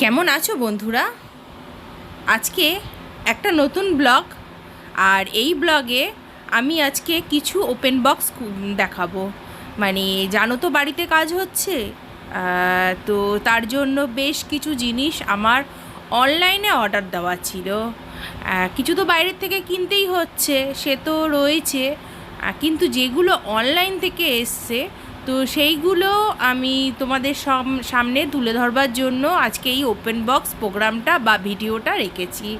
কেমন আছো বন্ধুরা? আজকে একটা নতুন ব্লগ, আর এই ব্লগে আমি আজকে কিছু ওপেন বক্স দেখাবো। মানে জানো তো বাড়িতে কাজ হচ্ছে? তো তার জন্য বেশ কিছু জিনিস আমার অনলাইনে অর্ডার দেওয়া ছিল। কিছু তো বাইরের থেকে কিনতেই হচ্ছে, সে তো রয়েছে। কিন্তু যেগুলো অনলাইন থেকে এসছে তো সেইগুলো আমি তোমাদের সাম- সামনে তুলে ধরবার জন্য আজকে এই ওপেন বক্স প্রোগ্রামটা বা ভিডিওটা রেখেছি।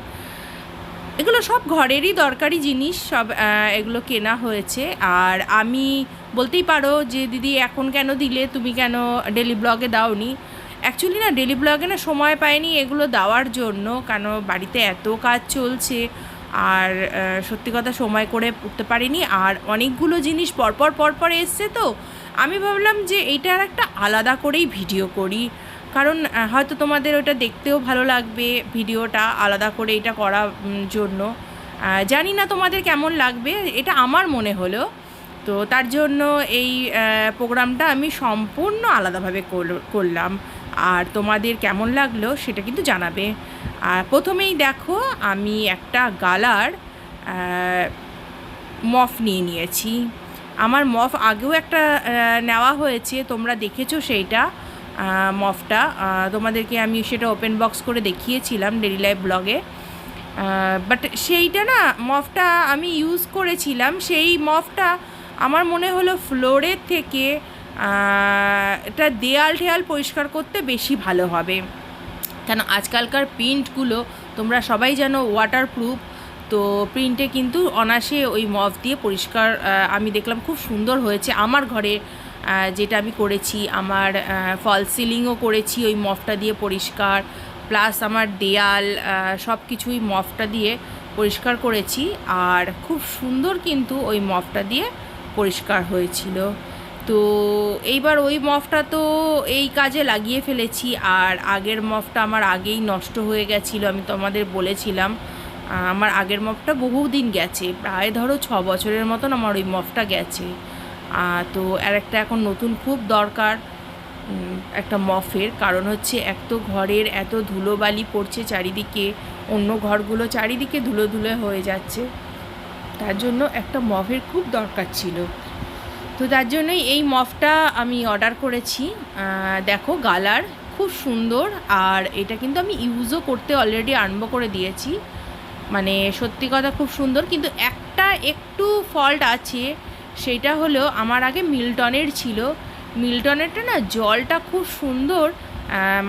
এগুলো সব ঘরেরই দরকারি জিনিস, সব এগুলো কেনা হয়েছে। আর আমি বলতেই পারো যে, দিদি, এখন কেন দিলে? তুমি কেন ডেলি ব্লগে দাওনি? অ্যাকচুয়ালি না ডেলি ব্লগে না সময় পাইনি এগুলো দেওয়ার জন্য, কেন বাড়িতে এত কাজ চলছে। আর সত্যি কথা সময় করে উঠতে পারিনি। আর অনেকগুলো জিনিস পরপর পরপর এসছে তো আমি ভাবলাম যে এইটার একটা আলাদা করেই ভিডিও করি। কারণ হয়তো তোমাদের ওটা দেখতেও ভালো লাগবে ভিডিওটা আলাদা করে এটা করার জন্য। জানি না তোমাদের কেমন লাগবে, এটা আমার মনে হলো। তো তার জন্য এই প্রোগ্রামটা আমি সম্পূর্ণ আলাদাভাবে করলাম। আর তোমাদের কেমন লাগল সেটা কিন্তু জানাবে। আর প্রথমেই দেখো, আমি একটা গালার মফ নিয়ে নিয়েছি। আমার মফ আগেও একটা নেওয়া হয়েছে, তোমরা দেখেছ সেইটা মফটা। তোমাদেরকে আমি সেটা ওপেন বক্স করে দেখিয়েছিলাম ডেলি লাইফ ব্লগে বাট সেইটা না, মফটা আমি ইউজ করেছিলাম। সেই মফটা আমার মনে হলো ফ্লোরের থেকে এটা দেয়াল ঠেয়াল পরিষ্কার করতে বেশি ভালো হবে। কেন, আজকালকার প্রিন্টগুলো তোমরা সবাই জানো ওয়াটারপ্রুফ তো প্রিন্টে কিন্তু অনাসে ওই মফ দিয়ে পরিষ্কার আমি দেখলাম খুব সুন্দর হয়েছে। আমার ঘরে যেটা আমি করেছি, আমার ফল সিলিংও করেছি ওই মফটা দিয়ে পরিষ্কার। প্লাস আমার দেয়াল সব কিছুই মফটা দিয়ে পরিষ্কার করেছি। আর খুব সুন্দর কিন্তু ওই মফটা দিয়ে পরিষ্কার হয়েছিল। তো এইবার ওই মফটা তো এই কাজে লাগিয়ে ফেলেছি। আর আগের মফটা আমার আগেই নষ্ট হয়ে গেছিল, আমি তোমাদের বলেছিলাম। আমার আগের মফটা বহুদিন গেছে। প্রায় ধরো ছ বছরের মতন আমার ওই মফটা গেছে। তো আর একটা এখন নতুন খুব দরকার একটা মফের। কারণ হচ্ছে এক তো ঘরের এত ধুলোবালি পড়ছে চারিদিকে, অন্য ঘরগুলো চারিদিকে ধুলো ধুলো হয়ে যাচ্ছে। তার জন্য একটা মফের খুব দরকার ছিল। তো তার জন্যই এই মফটা আমি অর্ডার করেছি। দেখো গালার খুব সুন্দর। আর এটা কিন্তু আমি ইউজও করতে অলরেডি আরম্ভ করে দিয়েছি। মানে সত্যি কথা খুব সুন্দর, কিন্তু একটা একটু ফল্ট আছে, সেটা হলো আমার আগে মিল্টনের ছিল। মিল্টনেরটা না জলটা খুব সুন্দর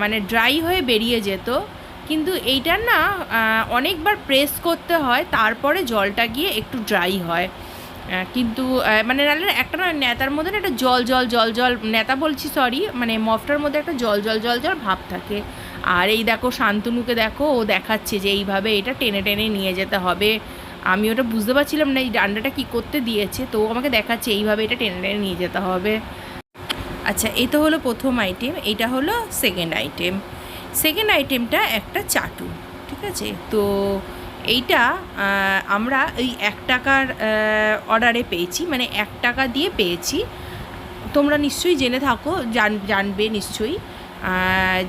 মানে ড্রাই হয়ে বেরিয়ে যেত। কিন্তু এইটার না অনেকবার প্রেস করতে হয়, তারপরে জলটা গিয়ে একটু ড্রাই হয়। কিন্তু মানে একটা না নেতার মধ্যে একটা জল জল জল জল, নেতা বলছি সরি মানে মফটার মধ্যে একটা জল জল জল জল ভাব থাকে। আর এই দেখো শান্তনুকে দেখো, ও দেখাচ্ছে যে এইভাবে এটা টেনে টেনে নিয়ে যেতে হবে। আমি ওটা বুঝতে পারছিলাম না, এই ডান্ডাটা কী করতে দিয়েছে, তো আমাকে দেখাচ্ছে এইভাবে এটা টেনে টেনে নিয়ে যেতে হবে। আচ্ছা এই তো হলো প্রথম আইটেম এটা হলো সেকেন্ড আইটেম সেকেন্ড আইটেমটা একটা চাটু, ঠিক আছে? তো এইটা আমরা এই এক টাকার অর্ডারে পেয়েছি মানে এক টাকা দিয়ে পেয়েছি। তোমরা নিশ্চয়ই জেনে থাকো, জান, জানবে নিশ্চয়ই।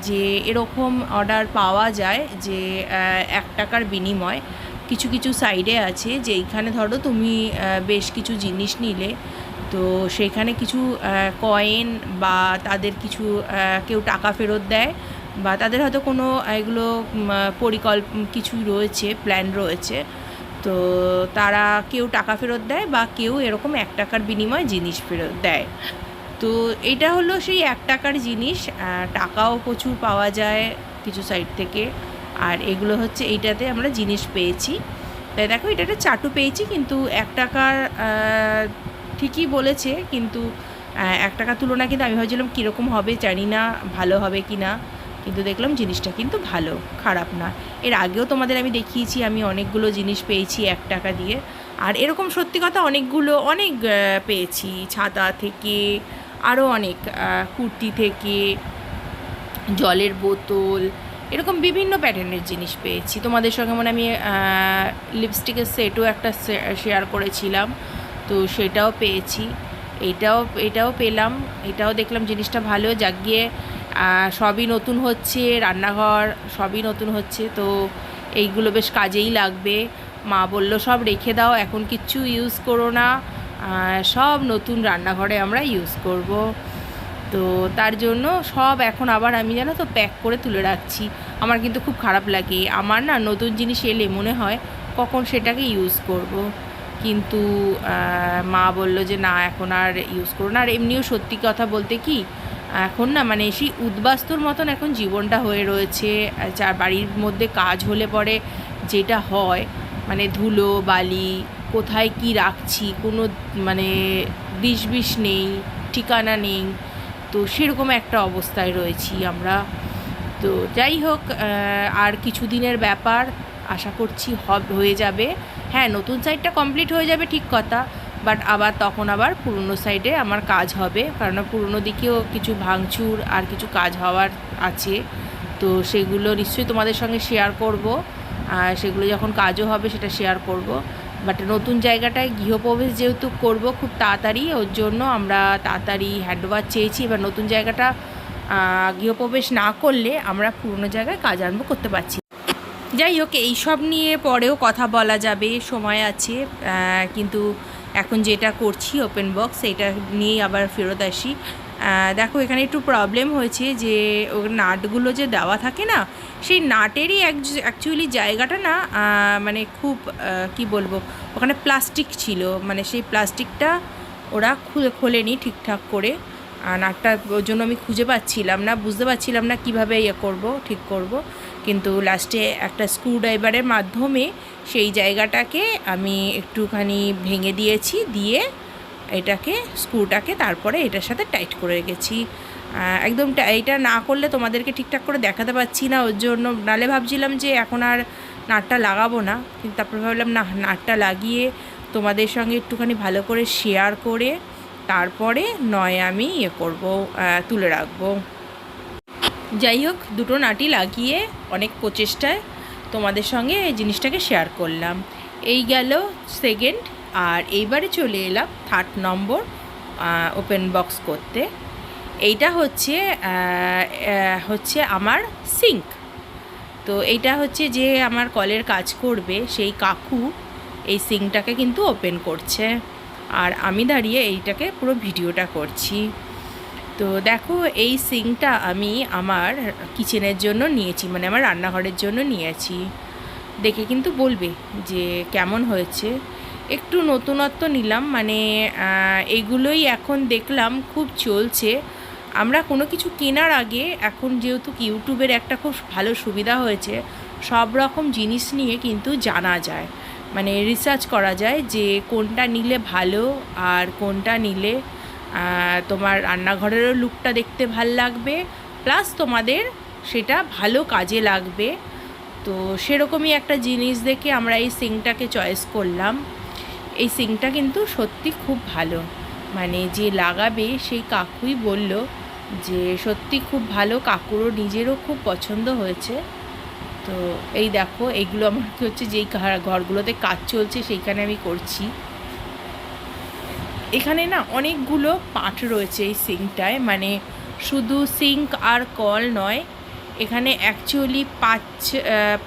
যে এরকম অর্ডার পাওয়া যায় যে এক টাকার বিনিময়। কিছু কিছু সাইডে আছে যে এইখানে ধরো তুমি বেশ কিছু জিনিস নিলে। তো সেখানে কিছু কয়েন বা তাদের কিছু কেউ টাকা ফেরত দেয় বা তাদের হয়তো কোনো এগুলো পরিকল্প, কিছু রয়েছে প্ল্যান রয়েছে। তো তারা কেউ টাকা ফেরত দেয় বা কেউ এরকম এক টাকার বিনিময়ে জিনিস ফেরত দেয়। তো এটা হলো সেই এক টাকার জিনিস টাকাও প্রচুর পাওয়া যায় কিছু সাইড থেকে। আর এগুলো হচ্ছে এইটাতে আমরা জিনিস পেয়েছি। তাই দেখো এটা একটা চাটু পেয়েছি, কিন্তু এক টাকার ঠিকই বলেছে, কিন্তু এক টাকার তুলনা কিন্তু আমি ভাবছিলাম কীরকম হবে জানি না, ভালো হবে কি না। কিন্তু দেখলাম জিনিসটা কিন্তু ভালো, খারাপ না। এর আগেও তোমাদের আমি দেখিয়েছি, আমি অনেকগুলো জিনিস পেয়েছি এক টাকা দিয়ে। আর এরকম সত্যি কথা অনেকগুলো, অনেক পেয়েছি। ছাতা থেকে আরও অনেক কুর্তি থেকে, জলের বোতল, এরকম বিভিন্ন প্যাটার্নের জিনিস পেয়েছি। তোমাদের সঙ্গে মানে আমি লিপস্টিকের সেটও একটা শেয়ার করেছিলাম, তো সেটাও পেয়েছি। এটাও এটাও পেলাম, এটাও দেখলাম জিনিসটা ভালো, যাক গিয়ে সবই নতুন হচ্ছে, রান্নাঘর সবই নতুন হচ্ছে, তো এইগুলো বেশ কাজেই লাগবে। মা বলল, সব রেখে দাও, এখন কিচ্ছু ইউজ করো না। সব নতুন রান্নাঘরে আমরা ইউজ করব। তো তার জন্য সব এখন আবার আমি জানো তো প্যাক করে তুলে রাখছি। আমার কিন্তু খুব খারাপ লাগে। আমার না নতুন জিনিস এলে মনে হয় কখন সেটাকে ইউজ করব। কিন্তু মা বলল যে না, এখন আর ইউজ করো না। আর এমনিও সত্যি কথা বলতে কি, এখন না মানে সেই উদ্বাস্তুর মতন এখন জীবনটা হয়ে রয়েছে। যার বাড়ির মধ্যে কাজ হলে পরে যেটা হয় মানে ধুলো, বালি কোথায় কি রাখছি, কোনো মানে বিষ নেই, ঠিকানা নেই। তো সেরকম একটা অবস্থায় রয়েছি আমরা। তো যাই হোক আর কিছু দিনের ব্যাপার আশা করছি হব, হয়ে যাবে। হ্যাঁ নতুন সাইডটা কমপ্লিট হয়ে যাবে ঠিক কথা বাট আবার তখন আবার পুরনো সাইডে আমার কাজ হবে, কারণ পুরনো দিকেও কিছু ভাঙচুর আর কিছু কাজ হওয়ার আছে। তো সেগুলো নিশ্চয়ই তোমাদের সঙ্গে শেয়ার করব, আর সেগুলো যখন কাজও হবে সেটা শেয়ার করব। বাট নতুন জায়গাটায় গৃহপ্রবেশ যেহেতু করব খুব তাড়াতাড়ি, ওর জন্য আমরা তাড়াতাড়ি হ্যান্ডওভার চেয়েছি। এবার নতুন জায়গাটা গৃহপ্রবেশ না করলে আমরা পুরনো জায়গায় কাজ আরম্ভ করতে পারছি যাই হোক, এইসব নিয়ে পরেও কথা বলা যাবে, সময় আছে কিন্তু এখন যেটা করছি ওপেন বক্স এটা নিয়েই আবার ফেরত আসি। দেখো, এখানে একটু প্রবলেম হয়েছে যে নাটগুলো যে দেওয়া থাকে না, সেই নাটেরই অ্যাকচুয়ালি জায়গাটা না মানে খুব কি বলব, ওখানে প্লাস্টিক ছিল। মানে সেই প্লাস্টিকটা ওরা খুলে, খোলেনি ঠিকঠাক করে। আর নাটটা ওর জন্য আমি খুঁজে পাচ্ছিলাম না, বুঝতে পারছিলাম না কীভাবে ইয়ে করব, ঠিক করব। কিন্তু লাস্টে একটা স্ক্রুড্রাইভারের মাধ্যমে সেই জায়গাটাকে আমি একটুখানি ভেঙে দিয়েছি, দিয়ে এটাকে, স্ক্রুটাকে তারপরে এটার সাথে টাইট করে রেখেছি। একদম টা- এইটা না করলে তোমাদেরকে ঠিকঠাক করে দেখাতে পারছি না, ওর জন্য। নালে ভাবছিলাম যে এখন আর নাটটা লাগাবো না, কিন্তু তারপরে ভাবলাম, না, নাটটা লাগিয়ে তোমাদের সঙ্গে একটুখানি ভালো করে শেয়ার করে তারপরে নয় আমি ইয়ে করব তুলে রাখব। যাই হোক, দুটো নাটি লাগিয়ে অনেক প্রচেষ্টায় তোমাদের সঙ্গে এই জিনিসটাকে শেয়ার করলাম। এই গেল সেকেন্ড আর এইবারে চলে এলাম থার্ড নম্বর ওপেন বক্স করতে। এইটা হচ্ছে হচ্ছে আমার সিঙ্ক তো এইটা হচ্ছে যে আমার কলের কাজ করবে সেই কাকু, এই সিঙ্কটাকে কিন্তু ওপেন করছে। আর আমি দাঁড়িয়ে এইটাকে পুরো ভিডিওটা করছি। তো দেখো, এই সিঙ্কটা আমি আমার কিচেনের জন্য নিয়েছি মানে আমার রান্নাঘরের জন্য নিয়েছি। দেখে কিন্তু বলবে যে কেমন হয়েছে। একটু নতুনত্ব নিলাম মানে এগুলোই এখন দেখলাম খুব চলছে। আমরা কোনো কিছু কেনার আগে এখন যেহেতু ইউটিউবের একটা খুব ভালো সুবিধা হয়েছে, সব রকম জিনিস নিয়ে কিন্তু জানা যায়। মানে রিসার্চ করা যায় যে কোনটা নিলে ভালো আর কোনটা নিলে তোমার রান্নাঘরেরও লুকটা দেখতে ভালো লাগবে প্লাস তোমাদের সেটা ভালো কাজে লাগবে। তো সেরকমই একটা জিনিস দেখে আমরা এই সিঙ্কটাকে চয়েস করলাম। এই সিঙ্কটা কিন্তু সত্যি খুব ভালো। মানে যে লাগাবে সেই কাকুই বলল যে, সত্যি খুব ভালো, কাকুরও নিজেরও খুব পছন্দ হয়েছে। তো এই দেখো এইগুলো আমার কী হচ্ছে, যেই ঘরগুলোতে কাজ চলছে সেইখানে আমি করছি। এখানে না অনেকগুলো পার্ট রয়েছে এই সিঙ্কটায় মানে শুধু সিঙ্ক আর কল নয়, এখানে অ্যাকচুয়ালি পাঁচ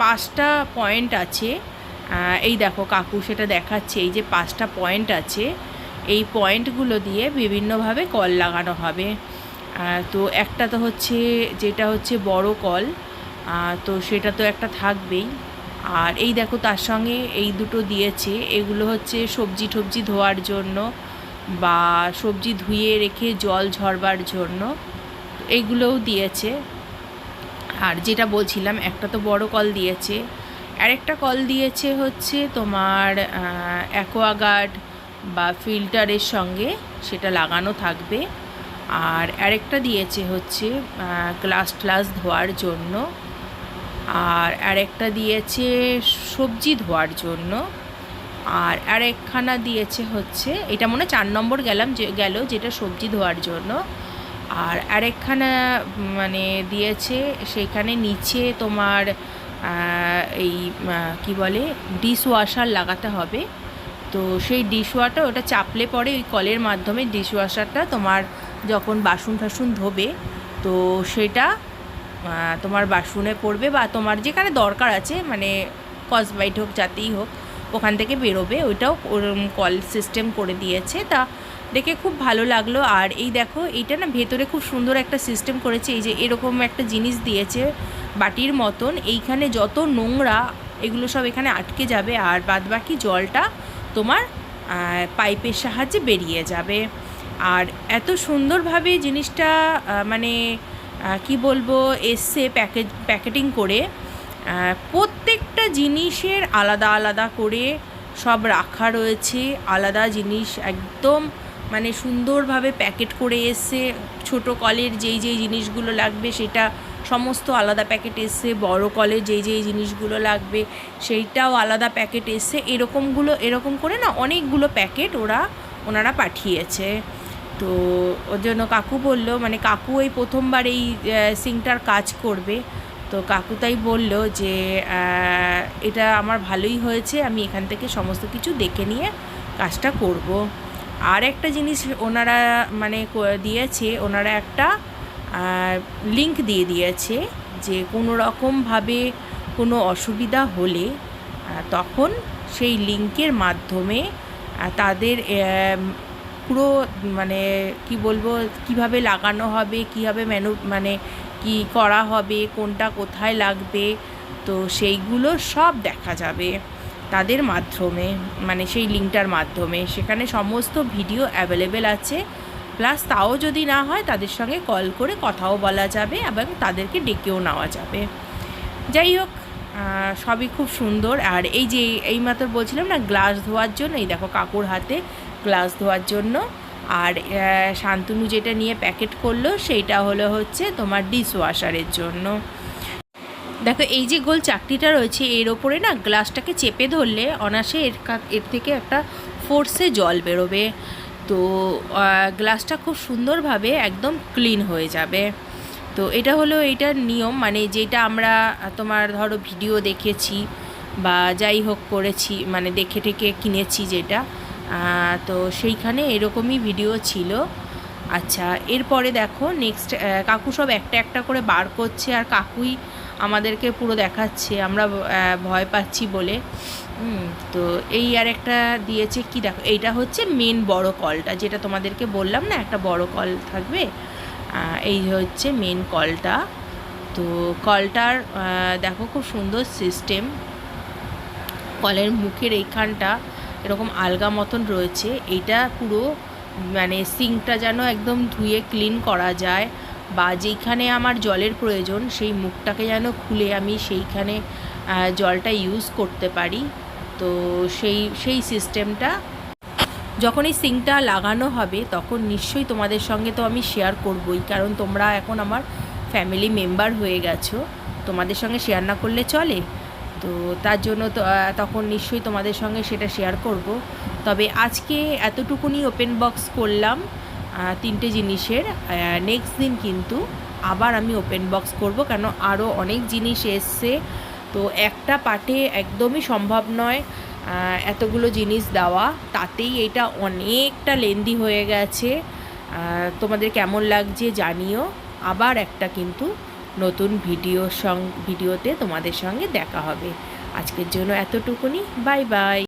পাঁচটা পয়েন্ট আছে। এই দেখো কাকু সেটা দেখাচ্ছে, এই যে পাঁচটা পয়েন্ট আছে, এই পয়েন্টগুলো দিয়ে বিভিন্নভাবে কল লাগানো হবে। তো একটা তো হচ্ছে, যেটা হচ্ছে বড় কল তো সেটা তো একটা থাকবেই। আর এই দেখো তার সঙ্গে এই দুটো দিয়েছে, এগুলো হচ্ছে সবজি টবজি ধোয়ার জন্য বা সবজি ধুয়ে রেখে জল ঝরবার জন্য এইগুলোও দিয়েছে। আর যেটা বলছিলাম, একটা তো বড় কল দিয়েছে আরেকটা কল দিয়েছে হচ্ছে তোমার অ্যাকোয়াগার্ড বা ফিল্টারের সঙ্গে সেটা লাগানো থাকবে। আর আরেকটা দিয়েছে হচ্ছে গ্লাস ট্লাস ধোয়ার জন্য। আর আরেকটা দিয়েছে সবজি ধোয়ার জন্য। আর আরেকখানা দিয়েছে হচ্ছে, এটা মনে চার নম্বর গেলাম যে, গেল যেটা সবজি ধোয়ার জন্য। আর আরেকখানা মানে দিয়েছে, সেখানে নিচে তোমার এই কি বলে ডিশ ওয়াশার লাগাতে হবে। তো সেই ডিশ ওয়াটার ওটা চাপলে পরে ওই কলের মাধ্যমে ডিশ ওয়াশারটা তোমার যখন বাসন টাসন ধোবে, তো সেটা তোমার বাসনে পড়বে বা তোমার যেখানে দরকার আছে মানে কসবাইট হোক, যাতেই হোক, ওখান থেকে বেরোবে। ওইটাও কল সিস্টেম করে দিয়েছে। তা দেখে খুব ভালো লাগল। আর এই দেখো, এইটা না ভেতরে খুব সুন্দর একটা সিস্টেম করেছে। এই যে এরকম একটা জিনিস দিয়েছে বাটির মতন। এইখানে যত নোংরা এগুলো সব এখানে আটকে যাবে আর বাদবাকি জলটা তোমার পাইপের সাহায্যে বেরিয়ে যাবে। আর এত সুন্দরভাবে জিনিসটা মানে কি বলব, এসছে প্যাকেট প্যাকেটিং করে। প্রত্যেকটা জিনিসের আলাদা আলাদা করে সব রাখা রয়েছে। আলাদা জিনিস একদম মানে সুন্দরভাবে প্যাকেট করে এসছে ছোট কলের যেই যেই জিনিসগুলো লাগবে সেটা সমস্ত আলাদা প্যাকেট এসছে বড় কলের যেই যেই জিনিসগুলো লাগবে সেইটাও আলাদা প্যাকেট এসছে এরকমগুলো, এরকম করে না অনেকগুলো প্যাকেট ওরা, ওনারা পাঠিয়েছে। তো ওর জন্য কাকু বলল মানে কাকু এই প্রথমবার এই সিংটার কাজ করবে। তো কাকু তাই বলল যে এটা আমার ভালোই হয়েছে, আমি এখান থেকে সমস্ত কিছু দেখে নিয়ে কাজটা করব। আর একটা জিনিস ওনারা মানে দিয়েছে, ওনারা একটা লিংক দিয়ে দিয়েছে যে কোনো রকমভাবে কোনো অসুবিধা হলে তখন সেই লিংকের মাধ্যমে তাদের পুরো মানে কি বলব, কীভাবে লাগানো হবে, কীভাবে মেনু মানে কি করা হবে, কোনটা কোথায় লাগবে, তো সেইগুলো সব দেখা যাবে। তাদের মাধ্যমে মানে সেই লিঙ্কটার মাধ্যমে। সেখানে সমস্ত ভিডিও অ্যাভেলেবেল আছে। প্লাস তাও যদি না হয়, তাদের সঙ্গে কল করে কথাও বলা যাবে এবং তাদেরকে ডেকেও নেওয়া যাবে। যাই হোক সবই খুব সুন্দর। আর এই যে এইমাত্র বলছিলাম না, গ্লাস ধোয়ার জন্য, এই দেখো কাকুর হাতে গ্লাস ধোয়ার জন্য। আর শান্তনু যেটা নিয়ে প্যাকেট করল, সেইটা হলো হচ্ছে তোমার ডিশ ওয়াশারের জন্য। দেখো, এই যে গোল চাকরিটা রয়েছে, এর ওপরে না গ্লাসটাকে চেপে ধরলে অনাসে এর এর থেকে একটা ফোর্সে জল বেরোবে। তো গ্লাসটা খুব সুন্দরভাবে একদম ক্লিন হয়ে যাবে। তো, এটা হলো এইটার নিয়ম মানে যেটা আমরা তোমার ধরো ভিডিও দেখেছি বা যাই হোক করেছি মানে দেখে টেকে কিনেছি যেটা তো সেইখানে এরকমই ভিডিও ছিল। আচ্ছা এরপরে দেখো নেক্সট কাকু সব একটা একটা করে বার করছে, আর কাকুই আমাদেরকে পুরো দেখাচ্ছে, আমরা ভয় পাচ্ছি বলে। তো এই আর একটা দিয়েছে কি দেখো, এইটা হচ্ছে মেন বড় কলটা, যেটা তোমাদেরকে বললাম না, একটা বড় কল থাকবে এই হচ্ছে মেন কলটা। তো কলটার দেখো খুব সুন্দর সিস্টেম কলের মুখের এইখানটা এরকম আলগা মতন রয়েছে, এইটা পুরো মানে সিঙ্কটা যেন একদম ধুয়ে ক্লিন করা যায়। বা যেইখানে আমার জলের প্রয়োজন, সেই মুখটাকে যেন খুলে আমি সেইখানে জলটা ইউজ করতে পারি। তো সেই সেই সিস্টেমটা যখন এই সিঙ্কটা লাগানো হবে, তখন নিশ্চয়ই তোমাদের সঙ্গে তো আমি শেয়ার করবই, কারণ তোমরা এখন আমার ফ্যামিলি মেম্বার হয়ে গেছো। তোমাদের সঙ্গে শেয়ার না করলে চলে। তো তার জন্য তখন নিশ্চয়ই তোমাদের সঙ্গে সেটা শেয়ার করব। তবে আজকে এতটুকুনি ওপেন বক্স করলাম। তিনটে জিনিসের নেক্সট দিন কিন্তু আবার আমি ওপেন বক্স করব কেন আরও অনেক জিনিস এসছে। তো একটা পার্টে একদমই সম্ভব নয় এতগুলো জিনিস দেওয়া। তাতেই এটা অনেকটা লেন্দি হয়ে গেছে। তোমাদের কেমন লাগছে জানিও। আবার একটা কিন্তু নতুন ভিডিওর সং ভিডিওতে তোমাদের সঙ্গে দেখা হবে। আজকের জন্য এতটুকুনি। Bye bye